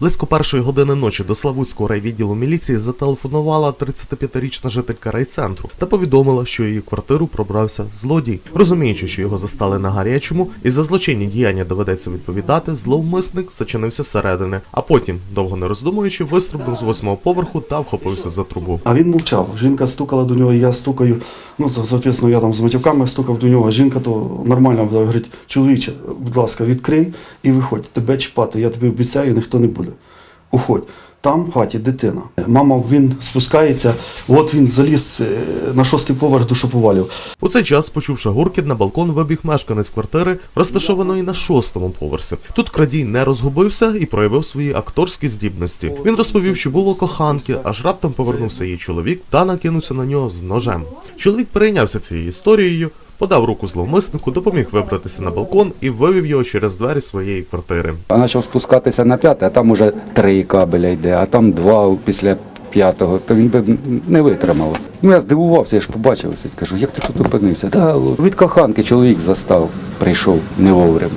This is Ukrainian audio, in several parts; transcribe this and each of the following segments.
Близько першої години ночі до Славутського райвідділу міліції зателефонувала 35-річна жителька райцентру та повідомила, що її квартиру пробрався злодій. Розуміючи, що його застали на гарячому, і за злочинні діяння доведеться відповідати, зловмисник зачинився зсередини, а потім, довго не роздумуючи, вистрибнув з восьмого поверху та вхопився за трубу. А він мовчав. Жінка стукала до нього, я стукаю. Ну, соответственно, я там з матюками стукав до нього. Жінка то нормально говорить, чоловіче, будь ласка, відкрий і виходь. Тебе чіпати, я тобі обіцяю, ніхто не буде. Уходь. Там в хаті дитина. Мама, він спускається, от він заліз е, на шостий поверх до шоповалів. У цей час, почувши гуркіт, на балкон вибіг мешканець квартири, розташованої на шостому поверсі. Тут крадій не розгубився і проявив свої акторські здібності. Він розповів, що було коханки, аж раптом повернувся її чоловік та накинувся на нього з ножем. Чоловік перейнявся цією історією. Подав руку зловмиснику, допоміг вибратися на балкон і вивів його через двері своєї квартири. А почав спускатися на п'яте, а там уже три кабеля йде, а там два після п'ятого, то він би не витримав. Ну я здивувався, я ж побачився. Кажу, як ти тут опинився? Та від коханки чоловік застав, прийшов не вовремя.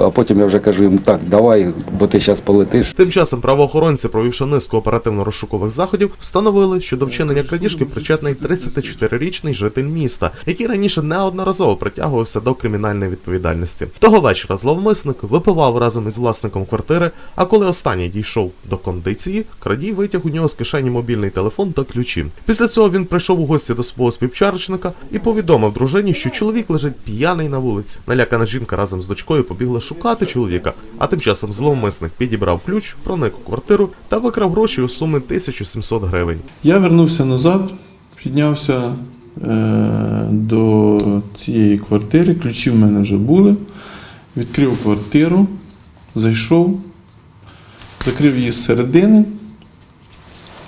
А потім я вже кажу йому, так, давай, бо ти зараз полетиш. Тим часом правоохоронці, провівши низку оперативно-розшукових заходів, встановили, що до вчинення крадіжки причетний 34-річний житель міста, який раніше неодноразово притягувався до кримінальної відповідальності. Того вечора зловмисник випивав разом із власником квартири. А коли останній дійшов до кондиції, крадій витяг у нього з кишені мобільний телефон та ключі. Після цього він прийшов у гості до свого співчарочника і повідомив дружині, що чоловік лежить п'яний на вулиці. Налякана жінка разом з дочкою побігла шукати чоловіка. А тим часом зловмисник підібрав ключ, проник у квартиру та викрав гроші у суми 1700 гривень. Я вернувся назад, піднявся е, до цієї квартири, ключі в мене вже були. Відкрив квартиру, зайшов, закрив її зсередини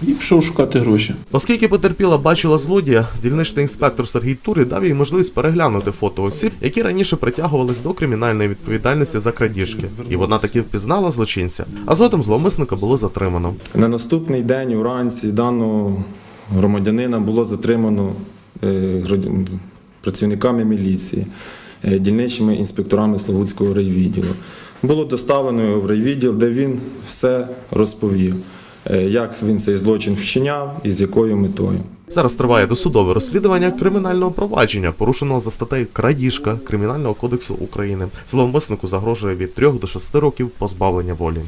і пішов шукати гроші. Оскільки потерпіла бачила злодія, дільничний інспектор Сергій Турі дав їй можливість переглянути фото осіб, які раніше притягувались до кримінальної відповідальності за крадіжки, і вона таки впізнала злочинця. А згодом зловмисника було затримано. На наступний день уранці даного громадянина було затримано е, працівниками міліції, е, дільничими інспекторами Славутського райвідділу. Було доставлено його в райвідділ, де він все розповів, як він цей злочин вчиняв і з якою метою. Зараз триває досудове розслідування кримінального провадження, порушеного за статтею крадіжка Кримінального кодексу України. Зловмиснику загрожує від 3 до 6 років позбавлення волі.